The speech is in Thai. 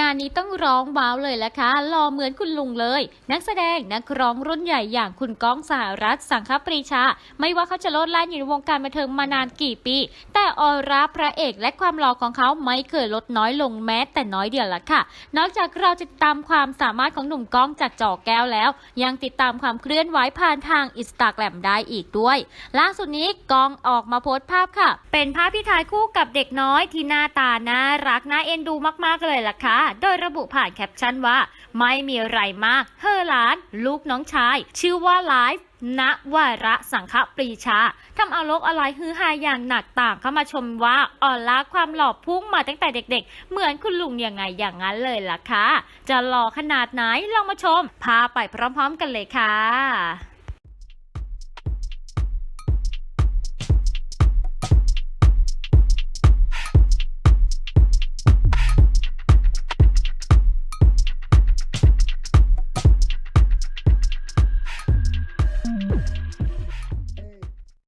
งานนี้ต้องร้องว้าวเลยละค่ะหล่อเหมือนคุณลุงเลย นักแสดงนักร้องรุ่นใหญ่อย่างคุณก้องสหรัฐสังคปรีชา ไม่ว่าเขาจะโลดแล่นอยู่ในวงการบันเทิงมานานกี่ปี แต่ออร่าพระเอกและความหล่อของเขาไม่เคยลดน้อยลงแม้แต่น้อยเดียวละค่ะ นอกจากเราจะตามความสามารถของหนุ่มก้องจากจอแก้วแล้ว ยังติดตามความเคลื่อนไหวผ่านทางอินสตาแกรมได้อีกด้วย ล่าสุดนี้ก้องออกมาโพสต์ภาพค่ะ เป็นภาพที่ถ่ายคู่กับเด็กน้อยที่หน้าตาน่ารักน่าเอ็นดูมากๆเลยล่ะค่ะโดยระบุผ่านแคปชั่นว่า ไม่มีอะไรมาก เฮอหลาน ลูกน้องชาย ชื่อว่าไลฟ์ณวาระสังฆปรีชาทำเอาโลกออนไลน์ฮือฮาอย่างหนักต่างเข้ามาชมว่าออนล่าความหล่อพุ่งมาตั้งแต่เด็ก ๆ เหมือนคุณลุงยังไงอย่างนั้นเลยล่ะค่ะ จะหล่อขนาดไหนลองมาชม พาไปพร้อมๆกันเลยค่ะ